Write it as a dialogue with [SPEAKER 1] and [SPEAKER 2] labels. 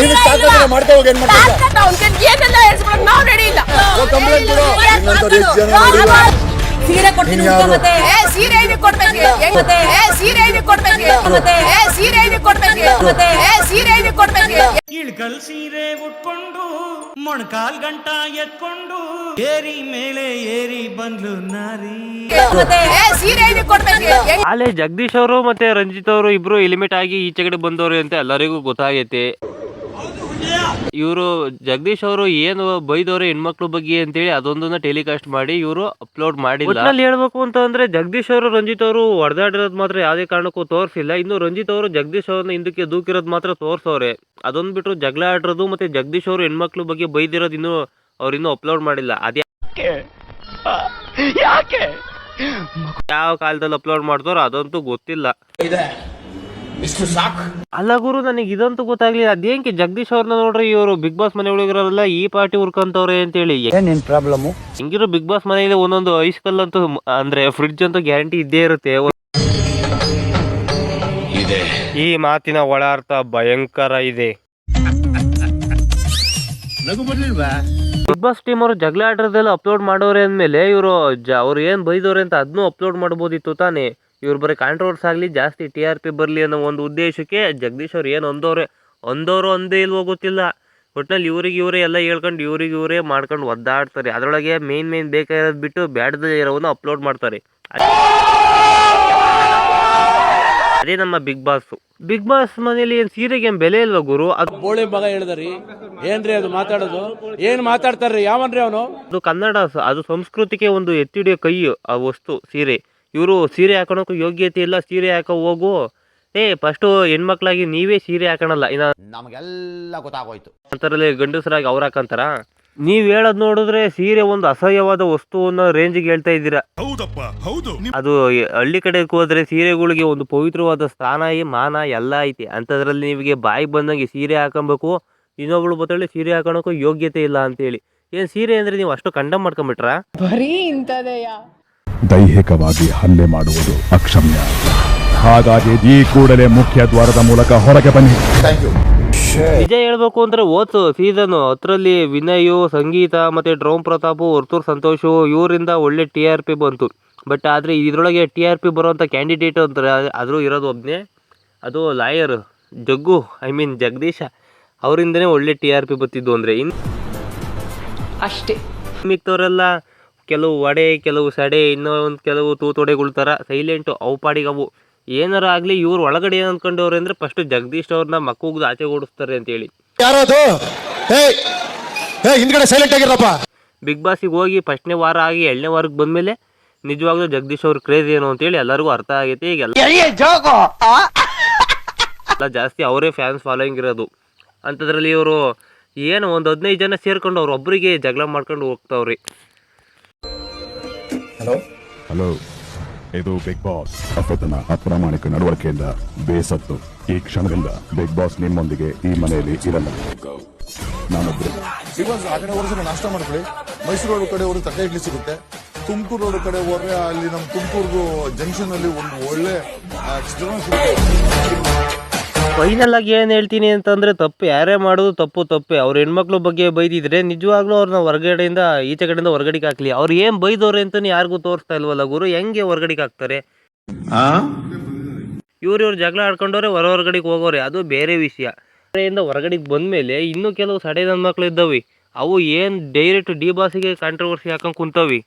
[SPEAKER 1] ನಿನಗೆ ತಾಕತ್ತಿದ್ರೆ ಮಾಡ್ತಾ ಹೋಗಿ ಏನ್ ಮಾಡ್ತಾ ಇದ್ದ?
[SPEAKER 2] ತಾಕತ್ತು ಅವ್ನ್ಗೆ ಏನೆಲ್ಲ ಹೇಳ್ಸ್ಕೊಳಕ್ ನಾವ್ ರೆಡಿ ಇಲ್ಲ.
[SPEAKER 1] ಹೋಗ್ ಕಂಪ್ಲೇಂಟ್ ಕೊಡು ನಿನ್ನಂತವ್ರು ಎಷ್ಟು ಜನ ನೋಡಿಲ್ಲ
[SPEAKER 3] ಸೀರೆ ಕೊಡ್ತೀನಿ
[SPEAKER 1] ನೀನ್ ಯಾರು?
[SPEAKER 3] ಮತ್ತೆ.
[SPEAKER 2] ಏ ಸೀರೆ ಇದಕ್ಕೆ ಕೊಡ್ಬೇಕು. ಹೆಂಗ್
[SPEAKER 3] ಮತ್ತೆ?
[SPEAKER 2] ಏ ಸೀರೆ ಇದಕ್ಕೆ ಕೊಡ್ಬೇಕು.
[SPEAKER 3] ಮತ್ತೆ?
[SPEAKER 2] ಏ ಸೀರೆ ಇದಕ್ಕೆ ಕೊಡ್ಬೇಕು.
[SPEAKER 3] ಮತ್ತೆ?
[SPEAKER 2] ಏ ಸೀರೆ ಇದಕ್ಕೆ ಕೊಡ್ಬೇಕು.
[SPEAKER 4] ಇಳ್ಕಲ್ ಸೀರೆ ಉಟ್ಕೊಂಡು ಮೊಣಕಾಲ್ ಗಂಟ ಎತ್ಕೊಂಡು ಏರಿ ಮೇಲೆ ಏರಿ ಬಂದ್ಲು ನಾರಿ.
[SPEAKER 3] ಮತ್ತೆ?
[SPEAKER 2] ಏ ಸೀರೆ ಇದಕ್ಕೆ ಕೊಡ್ಬೇಕು. ಹೆಂಗ್
[SPEAKER 5] ಅಲ್ಲೇ ಜಗದೀಶ್ ಅವರು ಮತ್ತೆ ರಂಜಿತ್ ಅವರು ಇಬ್ರು ಎಲಿಮಿಟ್ ಆಗಿ ಈಚೆಗಡೆ ಬಂದವ್ರೆ ಅಂತ ಎಲ್ಲರಿಗೂ ಗೊತ್ತಾಗೈತೆ. ಇವರು ಜಗದೀಶ್ ಅವರು ಏನು ಬೈದವ್ರೆ ಹೆಣ್ಮಕ್ಳು ಬಗ್ಗೆ ಅಂತೇಳಿ ಅದೊಂದನ್ನ ಟೆಲಿಕಾಸ್ಟ್ ಮಾಡಿ ಇವರು ಅಪ್ಲೋಡ್ ಮಾಡಿಲ್ಲ. ಹೇಳ್ಬೇಕು ಅಂತ ಅಂದ್ರೆ ಜಗದೀಶ್ ಅವರು ರಂಜಿತ್ ಅವರು ಹೊಡೆದಾಡಿರೋದು ಮಾತ್ರ ಯಾವುದೇ ಕಾರಣಕ್ಕೂ ತೋರಿಸಿಲ್ಲ. ಇನ್ನು ರಂಜಿತ್ ಅವರು ಜಗದೀಶ್ ಅವ್ರನ್ನ ಹಿಂದಕ್ಕೆ ದೂಕಿರೋದು ಮಾತ್ರ ತೋರ್ಸವ್ರೆ. ಅದೊಂದು ಬಿಟ್ಟು ಜಗಳ ಆಡಿರೋದು ಮತ್ತೆ ಜಗದೀಶ್ ಅವರು ಹೆಣ್ಮಕ್ಳು ಬಗ್ಗೆ ಬೈದಿರೋದು ಇನ್ನು ಅವ್ರು ಇನ್ನೂ ಅಪ್ಲೋಡ್ ಮಾಡಿಲ್ಲ. ಅದೇ ಯಾವ ಕಾಲದಲ್ಲಿ ಅಪ್ಲೋಡ್ ಮಾಡ್ತಾರೋ ಅದಂತೂ ಗೊತ್ತಿಲ್ಲ. ಅಲ್ಲ ಗುರು ನನಗೆ ಇದಂತೂ ಗೊತ್ತಾಗ್ಲಿಲ್ಲ. ಅದೇಂಕೆ ಜಗದೀಶ್ ಅವ್ರನ್ನ ನೋಡ್ರಿ ಇವರು? ಬಿಗ್ ಬಾಸ್ ಮನೆ ಒಳಗಿರೋರೆಲ್ಲ ಈ ಪಾರ್ಟಿ ಹುರ್ಕಂತವ್ರೆ ಅಂತೇಳಿ.
[SPEAKER 1] ಏನೇನ್ ಪ್ರಾಬ್ಲಮ್
[SPEAKER 5] ಹಿಂಗಿರೋ ಬಿಗ್ ಬಾಸ್ ಮನೆಯಲ್ಲಿ ಒಂದೊಂದು ಐಸ್ ಕಲ್ ಅಂತೂ ಅಂದ್ರೆ ಫ್ರಿಡ್ಜ್ ಅಂತೂ ಗ್ಯಾರಂಟಿ ಇದ್ದೇ ಇರುತ್ತೆ. ಈ ಮಾತಿನ ಒಳ ಅರ್ಥ ಭಯಂಕರ ಇದೆ. ಬಿಗ್ ಬಾಸ್ ಟೀಮ್ ಅವರು ಜಗಳ ಆಡ್ರದೆಲ್ಲ ಅಪ್ಲೋಡ್ ಮಾಡೋರೆ ಅಂದ್ಮೇಲೆ ಇವರು ಅವ್ರು ಏನ್ ಬೈದವ್ರೆ ಅಂತ ಅದನ್ನೂ ಅಪ್ಲೋಡ್ ಮಾಡ್ಬೋದಿತ್ತು ತಾನೇ. ಇವ್ರು ಬರೀ ಕಾಂಟ್ರವರ್ಸ್ ಆಗಲಿ ಜಾಸ್ತಿ ಟಿ ಆರ್ ಪಿ ಬರಲಿ ಅನ್ನೋ ಒಂದು ಉದ್ದೇಶಕ್ಕೆ ಜಗದೀಶ್ ಅವ್ರು ಏನು ಅಂದೋರೆ ಅಂದವರು ಅಂದೇ ಇಲ್ವೋ ಗೊತ್ತಿಲ್ಲ. ಒಟ್ನಲ್ಲಿ ಇವ್ರಿಗೆ ಇವರೇ ಎಲ್ಲ ಹೇಳ್ಕೊಂಡು ಇವ್ರಿಗೆ ಇವರೇ ಮಾಡ್ಕೊಂಡು ಒದ್ದಾಡ್ತಾರೆ. ಅದರೊಳಗೆ ಮೇನ್ ಮೇನ್ ಬೇಕಾಗಿರೋದು ಬಿಟ್ಟು ಬ್ಯಾಡ್ದ ಇರೋವನ್ನ ಅಪ್ಲೋಡ್ ಮಾಡ್ತಾರೆ. ಅದೇ ನಮ್ಮ ಬಿಗ್ ಬಾಸ್ ಬಿಗ್ ಬಾಸ್ ಮನೇಲಿ ಏನ್ ಸೀರೆಗೆ ಏನ್ ಬೆಲೆ ಇಲ್ವಾ ಗುರು? ಅದು
[SPEAKER 6] ಬೋಳಿ ಮಗ ಹೇಳಿದ್ರಿ ಏನ್ರಿ ಅದು ಮಾತಾಡೋದು? ಏನ್ ಮಾತಾಡ್ತಾರ್ರಿ? ಯಾವನ್ರಿ ಅವನು?
[SPEAKER 5] ಅದು ಕನ್ನಡ ಅದು ಸಂಸ್ಕೃತಿಗೆ ಒಂದು ಎತ್ತಿಡಿಯೋ ಕೈ ಆ ವಸ್ತು ಸೀರೆ. ಇವರು ಸೀರೆ ಹಾಕೊಳಕ್ಕೂ ಯೋಗ್ಯತೆ ಇಲ್ಲ ಸೀರೆ ಹಾಕೋ ಹೋಗು. ಏ ಫಸ್ಟು ಹೆಣ್ಮಕ್ಳಾಗಿ ನೀವೇ ಸೀರೆ ಹಾಕೋಣಲ್ಲ ಇನ್ನ
[SPEAKER 7] ನಮಗೆಲ್ಲ ಗೊತ್ತಾಗೋಯ್ತು.
[SPEAKER 5] ಅಂತರಲ್ಲಿ ಗಂಡಸರಾಗಿ ಅವ್ರು ಹಾಕಂತಾರ? ನೀವ್ ಹೇಳೋದ್ ನೋಡಿದ್ರೆ ಸೀರೆ ಒಂದು ಅಸಹ್ಯವಾದ ವಸ್ತು ಅನ್ನೋ ರೇಂಜ್ಗೆ ಹೇಳ್ತಾ ಇದ್ದೀರಾ. ಅದು ಎ- ಹಳ್ಳಿ ಕಡೆ ಹೋದ್ರೆ ಸೀರೆಗಳಿಗೆ ಒಂದು ಪವಿತ್ರವಾದ ಸ್ಥಾನ ಈ ಮಾನ ಎಲ್ಲ ಐತಿ. ಅಂತದ್ರಲ್ಲಿ ನಿಮಗೆ ಬಾಯಿ ಬಂದಂಗೆ ಸೀರೆ ಹಾಕೊಬೇಕು. ಇನ್ನೊಬ್ಳು ಬತ್ತಳಿ ಸೀರೆ ಹಾಕೋಣಕ್ಕೂ ಯೋಗ್ಯತೆ ಇಲ್ಲ ಅಂತೇಳಿ. ಏನ್ ಸೀರೆ ಅಂದ್ರೆ ನೀವು ಅಷ್ಟು ಕಂಡಮ್ ಮಾಡ್ಕೊಂಬಿಟ್ರಾ?
[SPEAKER 2] ಬರೀ ಇಂಥದೆಯ?
[SPEAKER 8] ದೈಹಿಕವಾಗಿ ಹಲ್ಲೆ ಮಾಡುವುದು ಅಕ್ಷಮ್ಯ. ಹಾಗಾಗಿ ಈ ಕೂಡಲೇ ಮುಖ್ಯ ದ್ವಾರದ ಮೂಲಕ ಹೊರಗೆ ಬನ್ನಿ.
[SPEAKER 1] ಥ್ಯಾಂಕ್ ಯು
[SPEAKER 5] ನಿಜ ಹೇಳ್ಬೇಕು ಅಂದ್ರೆ ಓದ್ಸು ಸೀಸನ್ ಅದರಲ್ಲಿ ವಿನಯು ಸಂಗೀತ ಮತ್ತೆ ಡ್ರೋಮ್ ಪ್ರತಾಪು ವರ್ತೂರ್ ಸಂತೋಷು ಇವರಿಂದ ಒಳ್ಳೆ ಟಿ ಆರ್ ಪಿ ಬಂತು. ಬಟ್ ಆದರೆ ಇದ್ರೊಳಗೆ ಟಿ ಆರ್ ಪಿ ಬರುವಂಥ ಕ್ಯಾಂಡಿಡೇಟ್ ಅಂತಾರೆ ಆದರೂ ಇರೋದು ಒಬ್ಬನೇ ಅದು lawyer Jaggu I mean Jagadish. ಅವರಿಂದನೇ ಒಳ್ಳೆ ಟಿ ಆರ್ ಪಿ ಬರ್ತಿದ್ದು ಅಂದರೆ. ಇನ್ನು
[SPEAKER 2] ಅಷ್ಟೇ.
[SPEAKER 5] ಮಿಕ್ತವರೆಲ್ಲ ಕೆಲವು ವಡೆ ಕೆಲವು ಸಡೆ ಇನ್ನೂ ಒಂದು ಕೆಲವು ತೂತೊಡೆಗಳ ಥರ ಸೈಲೆಂಟು ಅವು ಪಾಡಿಗೆ ಅವು ಏನಾರ ಆಗಲಿ ಇವ್ರು ಒಳಗಡೆ ಏನು ಅಂದ್ಕೊಂಡವ್ರೆ ಅಂದರೆ ಫಸ್ಟು ಜಗದೀಶ್ ಅವ್ರನ್ನ ಮಕ್ಕಳಿಗೆ ಆಚೆ ಓಡಿಸ್ತಾರೆ ಅಂತೇಳಿ
[SPEAKER 1] ಯಾರದು ಹೇ ಹೇ ಹಿಂದ್ಗಡೆ ಸೈಲೆಂಟ್ ಆಗಿರಪ್ಪ.
[SPEAKER 5] ಬಿಗ್ ಬಾಸಿಗೆ ಹೋಗಿ ಫಸ್ಟ್ನೇ ವಾರ ಆಗಿ ಎರಡನೇ ವಾರಕ್ಕೆ ಬಂದಮೇಲೆ ನಿಜವಾಗ್ಲೂ ಜಗದೀಶ್ ಅವ್ರ ಕ್ರೇಜ್ ಏನು ಅಂತೇಳಿ ಎಲ್ಲರಿಗೂ ಅರ್ಥ ಆಗೈತೆ ಈಗ ಎಲ್ಲ ಜಾಸ್ತಿ ಅವರೇ ಫ್ಯಾನ್ಸ್ ಫಾಲೋಯಿಂಗ್ ಇರೋದು. ಅಂಥದ್ರಲ್ಲಿ ಇವರು ಏನು ಒಂದು ಹದಿನೈದು ಜನ ಸೇರ್ಕೊಂಡು ಅವ್ರು ಒಬ್ಬರಿಗೆ ಜಗಳ ಮಾಡ್ಕೊಂಡು ಹೋಗ್ತಾವ್ರಿ.
[SPEAKER 1] ಹಲೋ
[SPEAKER 8] ಹಲೋ ಇದು ಬಿಗ್ ಬಾಸ್ ಅಪ್ಪತನ ಅಪ್ರಾಮಾಣಿಕ ನಡವಳಿಕೆಯಿಂದ ಬೇಸತ್ತು. ಈ ಕ್ಷಣದಿಂದ ಬಿಗ್ ಬಾಸ್ ನಿಮ್ಮೊಂದಿಗೆ ಈ ಮನೆಯಲ್ಲಿ ಇರಲ್ಲ ನಾನೊಬ್ಬರು
[SPEAKER 1] ಬಿಕಾಸ್ ಆ ಕಡೆ ಹೋದ್ರೆ ನಾಷ್ಟ ಮಾಡ್ಕೊಳ್ಳಿ. ಮೈಸೂರು ರೋಡ್ ಕಡೆ ಹೋದ್ರೆ ತಟ್ಟೆ ಇಡ್ಲಿ ಸಿಗುತ್ತೆ. ತುಮಕೂರು ರೋಡ್ ಕಡೆ ಹೋದ್ರೆ ಅಲ್ಲಿ ನಮ್ಮ ತುಮಕೂರು ಜಂಕ್ಷನ್ ಅಲ್ಲಿ ಒಂದು ಒಳ್ಳೆ ಚಿತ್ರಣ ಸಿಗುತ್ತೆ.
[SPEAKER 5] ಫೈನಲ್ ಆಗಿ ಏನು ಹೇಳ್ತೀನಿ ಅಂತಂದ್ರೆ ತಪ್ಪು ಯಾರೇ ಮಾಡೋದು ತಪ್ಪು ತಪ್ಪೆ. ಅವ್ರ ಹೆಣ್ಮಕ್ಳು ಬಗ್ಗೆ ಬೈದಿದ್ರೆ ನಿಜವಾಗ್ಲೂ ಅವ್ರನ್ನ ಹೊರಗಡೆಯಿಂದ ಈಚೆ ಕಡೆಯಿಂದ ಹೊರಗಡೆಗೆ ಹಾಕ್ಲಿ. ಅವ್ರು ಏನು ಬೈದವ್ರೆ ಅಂತಾನೆ ಯಾರಿಗೂ ತೋರಿಸ್ತಾ ಇಲ್ವಲ್ಲ ಗುರು ಹೆಂಗೆ ಹೊರಗಡೆಗೆ ಹಾಕ್ತಾರೆ? ಇವ್ರು ಇವ್ರು ಜಗಳ ಆಡ್ಕೊಂಡವ್ರೆ ಹೊರ ಹೊರಗಡೆಗೆ ಹೋಗೋರೆ ಅದು ಬೇರೆ ವಿಷಯ. ಕಡೆಯಿಂದ ಹೊರಗಡೆಗೆ ಬಂದ್ಮೇಲೆ ಇನ್ನೂ ಕೆಲವು ಸಡೆ ನನ್ನ ಮಕ್ಳು ಇದ್ದಾವೆ. ಅವು ಏನು ಡೈರೆಕ್ಟ್ ಡಿ ಬಾಸಿಗೆ ಕಾಂಟ್ರವರ್ಸಿ ಹಾಕೊಂಡು ಕುಂತವಿ.